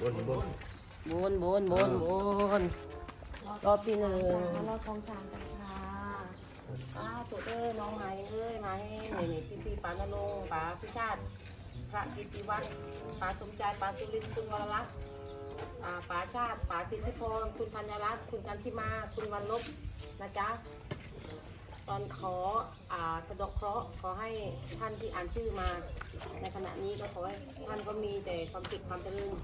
บนบนบนบนบนบนรอบที่หนึ่งรอบทองจานกันค่ะป้าตัวเอ้ยน้องไม้เอ้ยไม้นี่นี่พี่พี่ป้านรงค์ป้าพิชาติ พระกิติวัฒน์ป้าสมใจป้าสุรินทร์คุณวรลักษณ์อ่าป้าชาติป้าสิทธิพรคุณธัญรัตน์คุณกันทิมา คุณวันลบนะจ๊ะ ตอนขออ่าสะดอกเคราะห์ขอให้ท่านที่อ่านชื่อมา ในขณะนี้ก็ขอให้ท่านก็มีแต่ความสุขความเจริญ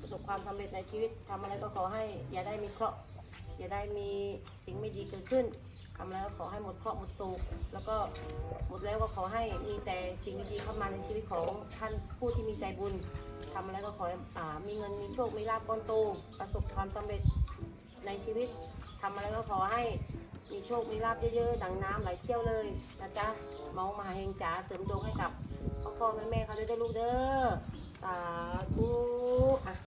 ประสบความสำเร็จในชีวิตทำอะไรก็ขอให้อย่าได้มีเคราะห์อย่าได้มีสิ่งไม่ดีเกิดขึ้นทำอะไรก็ขอให้หมดเคราะห์หมดโศกแล้วก็หมดแล้วก็ขอให้มีแต่สิ่งดีๆเข้ามาในชีวิตของท่านผู้ที่มีใจบุญทำอะไรก็ขอให้อ่ามีเงินมีโชคมีลาภก้อนโตประสบความสำเร็จในชีวิตทำอะไรก็ขอให้ มีโชค มีลาบเยอะๆ ดังน้ำไหลเชี่ยวเลยนะจ๊ะมองมาเฮงจ๋าเสริมดวงให้กับพ่อพ่อแม่แม่เขาด้วยเด้อลูกเด้อสาธุอะ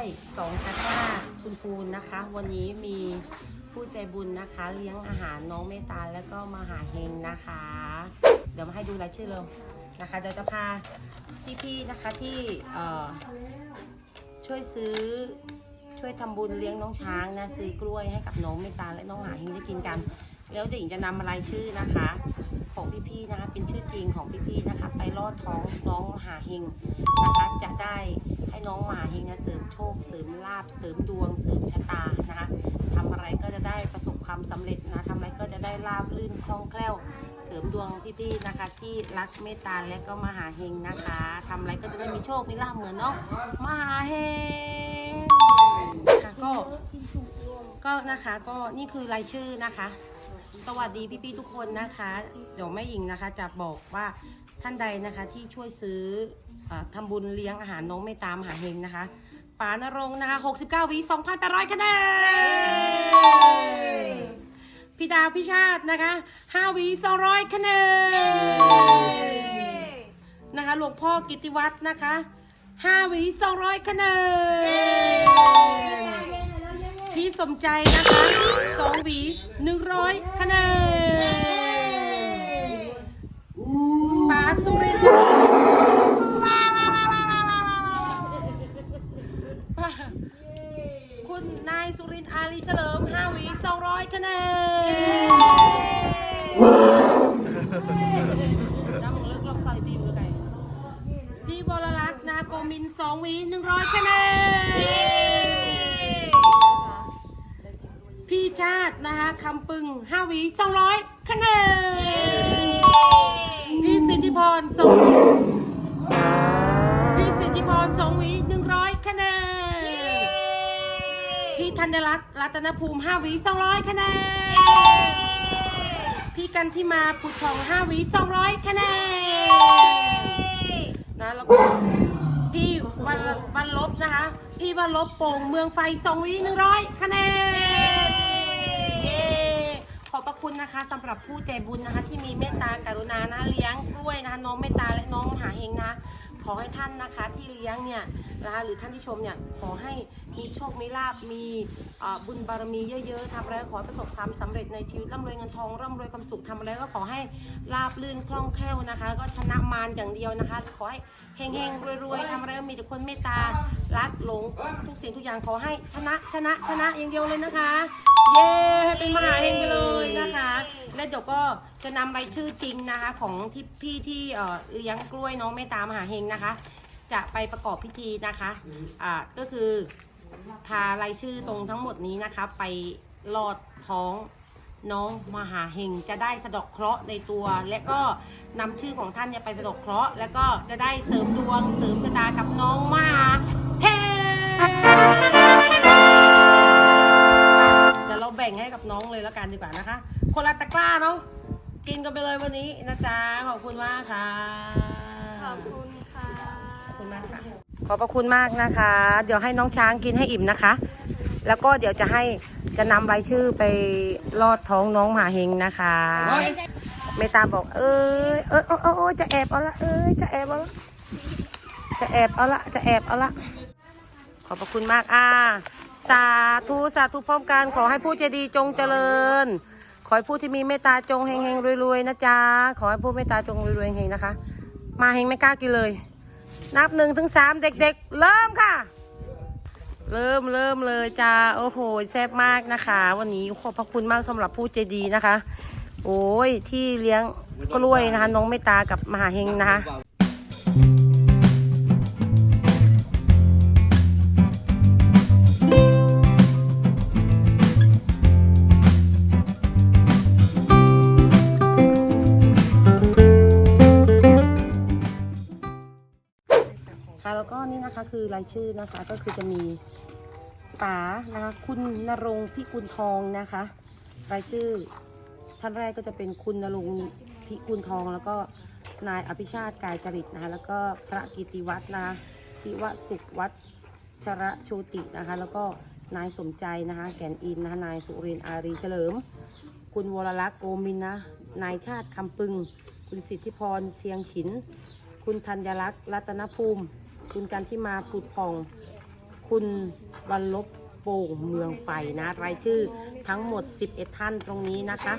วยสองตะกร้าคุณปูนนะคะ วันนี้มีผู้ใจบุญนะคะ เลี้ยงอาหารน้องเมตตาแล้วก็มาหาเฮงนะคะ เดี๋ยวมาให้ดูรายชื่อเลยนะคะเดี๋ยวจะพาพี่ๆนะคะที่ช่วยซื้อช่วยทำบุญเลี้ยงน้องช้างนะซื้อกล้วยให้กับน้องเมตตาและน้องหาเฮงได้กินกัน แล้วเดี๋ยวหญิงจะนำรายชื่อนะคะ ของพี่ๆนะคะเป็นชื่อจริงของพี่ๆนะคะ ไปลอดท้องน้องมหาเฮงนะคะจะได้ให้น้องมหาเฮงนะเสริมโชคเสริมลาบเสริมดวง เสริมชะตานะคะทำอะไรก็จะได้ประสบความสำเร็จนะทำอะไรก็จะได้ลาบลื่นคล่องแคล่ว เสริมดวงพี่ๆนะคะ ที่รักเมตตาและก็มหาเฮงนะคะทำอะไรก็จะได้มีโชคมีลาบเหมือนน้องมหาเฮงค่ะก็ก็นะคะก็นี่คือรายชื่อนะคะ วัสดีพี่ๆทุกคนนะคะ เดี๋ยวแม่หญิงนะคะจะบอกว่าท่านใดนะคะที่ช่วยซื้อเออทำบุญเลี้ยงอาหารน้องไม่ตามหาเฮงนะคะป๋านรงค์นะคะ 69วิ2,800คะแนนพี่ดาวพี่ชาตินะคะ5วิ200คะแนนนะคะหลวงพ่อกิติวัฒน์นะคะ5วิ200คะแนนพี่สมใจนะคะ สองหวีหนึ่งร้อยคะแนนปาสุรินทร์ป้าคุณนายสุรินทร์อาลีเฉลิมห้าหวีสองร้อยคะแนนน้ำมึงเลิกลอกซอยตีมือไก่พี่บรลักษณ์นาโกมินสองหวีหนึ่งร้อยคะแนน ชาตินะคะคำปึงห้าหวีสองร้อยคะแนนพี่สิทธิพรสองพี่สิทธิพรสองหวีหนึ่งร้อยคะแนนพี่ธัญรัตน์รัตนภูมิห้าหวีสองร้อยคะแนนพี่กันที่มาผุดทองห้าหวีสองร้อยคะแนนนะแล้วก็พี่วันวันลบนะคะ พี่วันลบโป่งเมืองไฟสองวิหนึ่งร้อยคะแนนเย้ข อบพระคุณนะคะสำหรับผู้ใจบุญนะคะ ที่มีเมตตากรุณานะเลี้ยงกล้วยนะคะน้องเมตตาและน้องมหาเฮงนะขอให้ท่านนะคะที่เลี้ยงเนี่ยนะคะหรือท่านที่ชมเนี่ยขอให้มีโชคมีลาบมีบุญบารมีเยอะๆทำอะไรขอประสบความสำเร็จในชีวิตร่ำรวยเงินทองร่ำรวยความสุขทำอะไรก็ขอให้ราบลื่นคล่องแคล่วนะคะ ก็ชนะมารอย่างเดียวนะคะ ขอให้เฮงๆรวยๆทำอะไรก็มีแต่คนเมตตารักหลงทุกสิ่งทุกอย่างขอให้ชนะชนะชนะอย่างเดียวเลยนะคะ เย้ให้เป็นมหาเฮงไปเลยนะคะ และเดี๋ ยวก็จะนำรายชื่อจริงนะคะ ของที่พี่ที่เอ่อเลี้ยงกล้วยน้องเมตตามหาเฮงนะคะ จะไปประกอบพิธีนะคะอ่าก็คือพารายชื่อตรงทั้งหมดนี้นะคะ ไปลอดท้องน้องมหาเฮงจะได้สะเดอกเคราะห์ในตัว และก็นำชื่อของท่านเนี่ยไปสะเดอกเคราะห์แล้วก็จะได้เสริมดวงเสริมชะตากับน้องมหาเฮงเดี๋ยวเราแบ่งให้กับน้องเลยแล้วกันดีกว่านะคะ คนละตะกร้าเนาะกินกันไปเลยวันนี้นะจ๊ะขอบคุณมากค่ะ ขอบคุณค่ะ ขอบคุณมากค่ะ ขอบพระคุณมากนะคะ เดี๋ยวให้น้องช้างกินให้อิ่มนะคะ แล้วก็เดี๋ยวจะให้จะนำรายชื่อไปลอดท้องน้องหมาเฮงนะคะเมตตาบอก เอ้ยเอยเอยเอยเอยจะแอบเอาละเอ้ยจะแอบเอาละจะแอบเอาละจะแอบเอาละขอบพระคุณมากอ่าสาธุสาธุพร้อมกันขอให้ผู้เจดีย์จงเจริญ ขอให้ผู้ที่มีเมตตาจงเฮงๆรวยๆนะจ๊ะ ขอให้ผู้เมตตาจงรวยๆเฮงๆนะคะ มาเฮงไม่กล้ากินเลย นับหนึ่งถึงสามเด็กๆ เริ่มค่ะ เริ่มเริ่มเลยจ้า โอ้โหแซ่บมากนะคะ วันนี้ขอบพระคุณมากสำหรับผู้ใจดีนะคะ โอ้ยที่เลี้ยงกล้วยนะคะน้องเมตตากับมหาเฮงนะคะ ค่ะแล้วก็นี่นะคะคือรายชื่อนะคะก็คือจะมีป๋านะคะคุณนรงพิกุลทองนะคะ รายชื่อท่านแรกก็จะเป็นคุณนรงพิกุลทอง แล้วก็นายอภิชาติกายจริตนะคะแล้วก็พระกิติวัฒน์นะคะทิวสุขวัฒชระโชตินะคะ แล้วก็นายสมใจนะคะ แก่นอินนะคะนายสุรินทร์อารีเฉลิม คุณวรลักษณ์โกมินนะนายชาติคำปึง คุณสิทธิพรเสียงฉิน คุณธัญลักษ์รัตนภูมิ คุณกันที่มาผุดผ่อง คุณวันลบโป่งเมืองไฟนะ รายชื่อทั้งหมด 11 ท่านตรงนี้นะคะ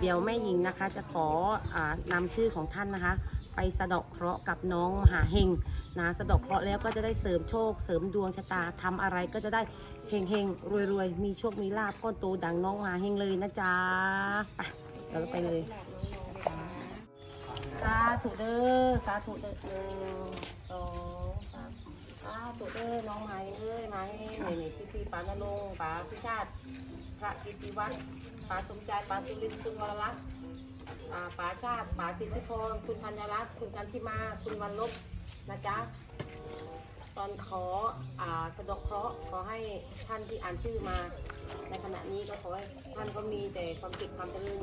เดี๋ยวแม่หญิงนะคะจะขออนำชื่อของท่านนะคะ ไปสะดาะเคราะห์กับน้องมหาเฮงนะสะดาะเคราะห์แล้วก็จะได้เสริมโชค เสริมดวงชะตาทำอะไรก็จะได้เฮงเฮงรวยรวยมีโชคมีลาภก้อนโตดังน้องมหาเฮงเลยนะจ๊ะไปเดี๋ยวเราไปเลยสาธุเด้อสาธุเด้อหนึ่งสอง สาธุเด้อน้องไม้เอ้ยไม้นี่นี่พี่พี่ปานนงค์ป๋าพิชาติพระกิติวัฒน์ป๋าสมใจป๋าสุรินทร์คุณวรลักษณ์อ่าป๋าชาติป๋าสิทธิพรคุณธัญรัตน์คุณกันทิมา คุณวันลบนะจ๊ะตอนขออ่าสะดอกเคราะห์ขอให้ท่านที่อ่านชื่อมา ในขณะนี้ก็ขอให้ท่านก็มีแต่ความสุขความเจริญ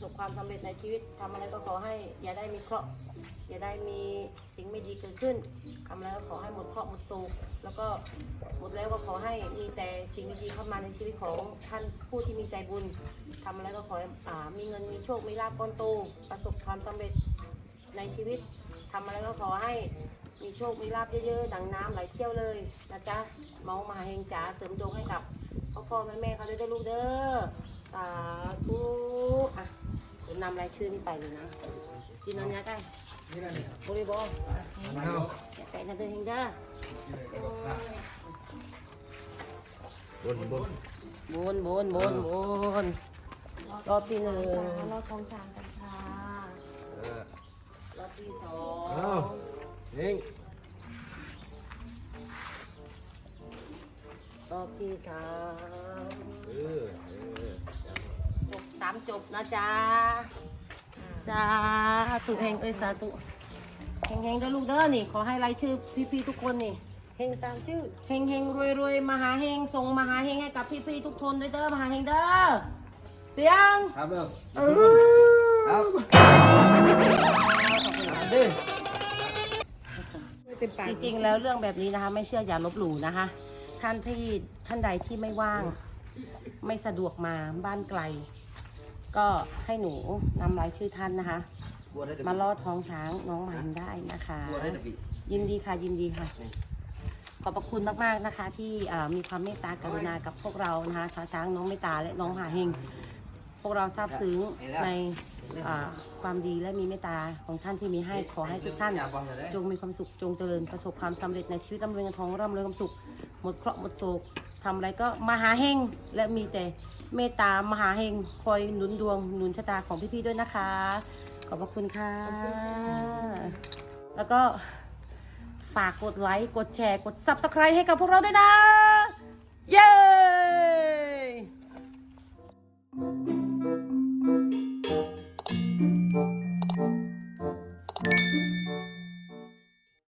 ประสบความสำเร็จในชีวิตทำอะไรก็ขอให้ อย่าได้มีเคราะห์อย่าได้มีสิ่งไม่ดีเกิดขึ้นทำอะไรก็ขอให้หมดเคราะห์หมดโศกแล้วก็หมดแล้วก็ขอให้มีแต่สิ่งดีๆเข้ามาในชีวิตของท่านผู้ที่มีใจบุญทำอะไรก็ขอให้อ่ามีเงินมีโชคมีลาภก้อนโตประสบความสำเร็จในชีวิตทำอะไรก็ขอให้มีโชค มีลาบเยอะๆ ดังน้ำไหลเชี่ยวเลยนะจ๊ะเมามาเฮงจ๋าเสริมดวงให้กับพ่อพ่อแม่แม่เขาด้วยเด้อลูกเด้อสาธุ ดี๋ยวนำรายชื่อนี้ไปเลยนะกินนอนยาได้บริบอลแต่นะเดินเฮงเด้อบนบนบนบนบนบนรอบที่หนึ่งเราทองช้างกันค่ะเออรอบที่สอเอางเฮงรอบที่สาม เออเออ จบสาม จบนะจ๊ะสาธุเฮงเอ้ยสาธุเฮงเฮงเด้อลูกเด้อนี่ ขอให้รายชื่อพี่ๆทุกคนนี่เฮงตามชื่อเฮงเฮงรวยรวยมหาเฮงส่งมหาเฮงให้กับพี่ๆทุกคนด้วยเด้อมหาเฮงเด้อเสียงครับเริ่มเอครับอดิเป็นปากจริงๆแล้วเรื่องแบบนี้นะคะ ไม่เชื่ออย่าลบหลู่นะคะ ท่านที่ท่านใดที่ไม่ว่าง ไม่สะดวกมาบ้านไกล ก็ให้หนูนำรายชื่อท่านนะคะบัวได้แต่มาลอดท้องช้างน้องหมายได้นะคะบัวได้แต่ปียินดีค่ะยินดีค่ะ ขอบพระคุณมากๆนะคะ ที่อ่ามีความเมตตากรุณากับพวกเรานะคะชาวช้างน้องเมตตาและน้องหาเฮงพวกเราซาบซึ้งในอ่าความดีและมีเมตตาของท่านที่มีให้ขอให้ทุกท่าน จงมีความสุขจงเจริญประสบความสำเร็จในชีวิตร่ำรวยเงินทองร่ำรวยความสุขหมดเคราะห์หมดโศก ทำอะไรก็มหาเฮงและมีแต่เมตตามหาเฮงคอยหนุนดวงหนุนชะตาของพี่ๆด้วยนะคะ ขอบพระคุณค่ะ แล้วก็ฝากกดไลค์ กดแชร์ กด Subscribe ให้กับพวกเราด้วยนะ เย้